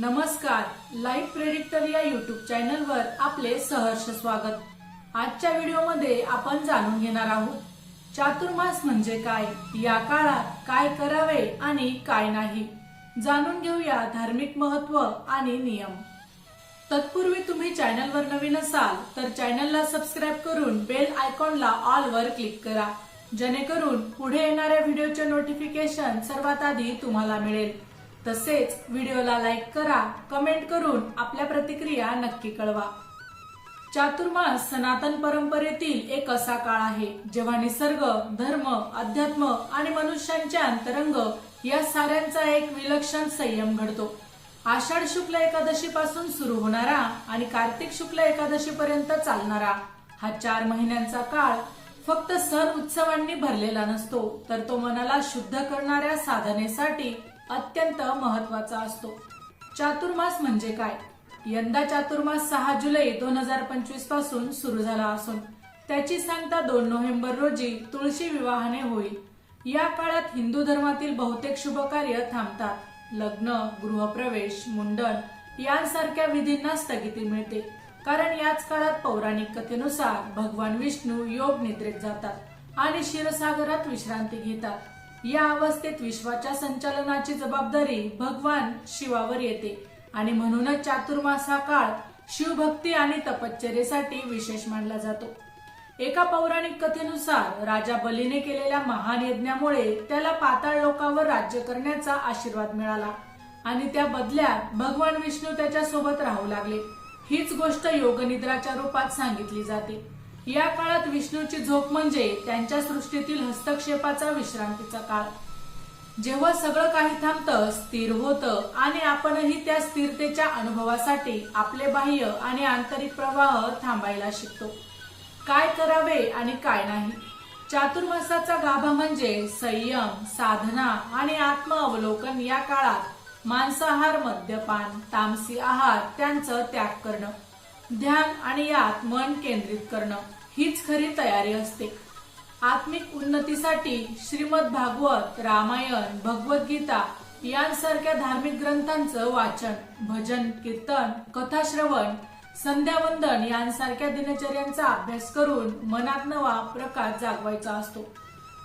नमस्कार life predictor या YouTube चॅनलवर आपले सहर्ष स्वागत. आजच्या व्हिडिओमध्ये आपण जाणून घेणार आहोत चातुर्मास म्हणजे काय या काळात काय करावे आणि काय नाही. जाणून घेऊया धार्मिक महत्त्व आणि नियम. तत्पूर्वी तुम्ही चॅनलवर नवीन असाल तर चॅनलला सबस्क्राईब करून बेल आयकॉनला ऑल वर क्लिक करा जेणेकरून पुढे येणाऱ्या व्हिडिओचे नोटिफिकेशन सर्वात आधी तुम्हाला मिळेल. तसेच व्हिडिओला लाईक करा कमेंट करून आपल्या प्रतिक्रिया नक्की कळवा. चातुर्मास सनातन परंपरेतील एक असा काळ आहे जेव्हा निसर्ग धर्म अध्यात्म आणि मनुष्यांचे अंतरंग या साऱ्यांचा एक विलक्षण संयम घडतो. आषाढ शुक्ल एकादशी पासून सुरू होणारा आणि कार्तिक शुक्ल एकादशी पर्यंत चालणारा हा चार महिन्यांचा काळ फक्त सण उत्सवांनी भरलेला नसतो तर तो मनाला शुद्ध करणाऱ्या साधनेसाठी अत्यंत महत्त्वाचा असतो. चातुर्मास म्हणजे काय? यंदा चातुर्मास सहा जुलै दोन हजार पंचवीसपासून सुरू झाला असून त्याची सांगता दोन नोव्हेंबर रोजी तुळशी विवाहाने होईल. या काळात हिंदू धर्मातील बहुतेक शुभ कार्य थांबतात. लग्न गृहप्रवेश मुंडन यांसारख्या विधींना स्थगिती मिळते. कारण याच काळात पौराणिक कथेनुसार भगवान विष्णू योग निद्रेत जातात आणि क्षीरसागरात विश्रांती घेतात. या अवस्थेत विश्वाच्या संचालनाची जबाबदारी भगवान शिवावर येते. आणि म्हणूनच चातुर्मास हा काळ शिवभक्ती आणि तपश्चर्येसाठी विशेष मानला जातो. एका पौराणिक कथेनुसार राजा बलीने केलेल्या महान यज्ञामुळे त्याला पाताळ लोकावर राज्य करण्याचा आशीर्वाद मिळाला. आणि त्या बदल्यात भगवान विष्णू त्याच्या सोबत राहू लागले. हीच गोष्ट योगनिद्राच्या रूपात सांगितली जाते. या काळात विष्णूची झोप म्हणजे त्यांच्या सृष्टीतील हस्तक्षेपाचा विश्रांतीचा काळ. जेव्हा सगळं काही थांबतं स्थिर होतं आणि आपणही त्या स्थिरतेच्या अनुभवासाठी आपले बाह्य आणि आंतरिक प्रवाह थांबायला शिकतो. काय करावे आणि काय नाही? चातुर्मासाचा गाभा म्हणजे संयम साधना आणि आत्मअवलोकन या काळात मांसाहार मद्यपान तामसी आहार त्यांचं त्याग करणं. ध्यान आणि यात मन केंद्रित करणं. हीच खरी तयारी असते. आत्मिक उन्नतीसाठी श्रीमद भागवत रामायण भगवद्गीता यांसारख्या धार्मिक ग्रंथांचं वाचन भजन कीर्तन कथाश्रवण संध्यावंदन यांसारख्या दिनचर्यांचा अभ्यास करून मनात नवा प्रकाश जागवायचा असतो.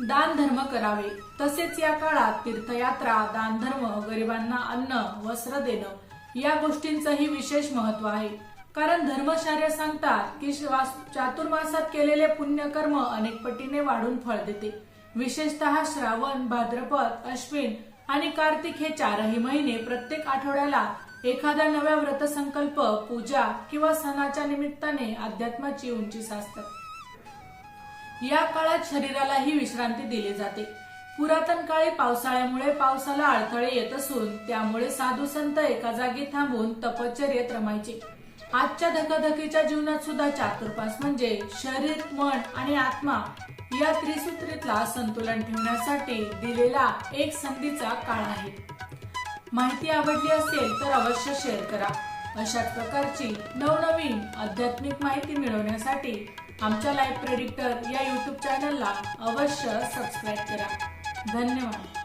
दान धर्म करावे तसेच या काळात तीर्थयात्रा दान धर्म गरिबांना अन्न वस्त्र देणं या गोष्टींचंही विशेष महत्त्व आहे. कारण धर्मशार्य सांगतात की चातुर्मासात केलेले पुण्यकर्म अनेक पटीने वाढून फळ देते. विशेषतः श्रावण भाद्रपद अश्विन आणि कार्तिक हे चारही महिने प्रत्येक आठवड्याला एखाद्या नव्या व्रतसंकल्प पूजा किंवा सणाच्या निमित्ताने अध्यात्माची उंची साचतात. या काळात शरीरालाही विश्रांती दिली जाते. पुरातन काळी पावसाळ्यामुळे पावसाला अडथळे येत असून त्यामुळे साधू संत एका जागी थांबून तपश्चर्येत रमायचे. आजच्या धकाधकीच्या जीवनात सुद्धा चातुर्पास म्हणजे शरीर मन आणि आत्मा या त्रिसूत्रीतला संतुलन ठेवण्यासाठी दिलेला एक संधीचा काळ आहे. माहिती आवडली असेल तर अवश्य शेअर करा. अशाच प्रकारची नवनवीन आध्यात्मिक माहिती मिळवण्यासाठी आमच्या लाईफ प्रेडिक्टर या युट्यूब चॅनलला अवश्य सबस्क्राईब करा. धन्यवाद.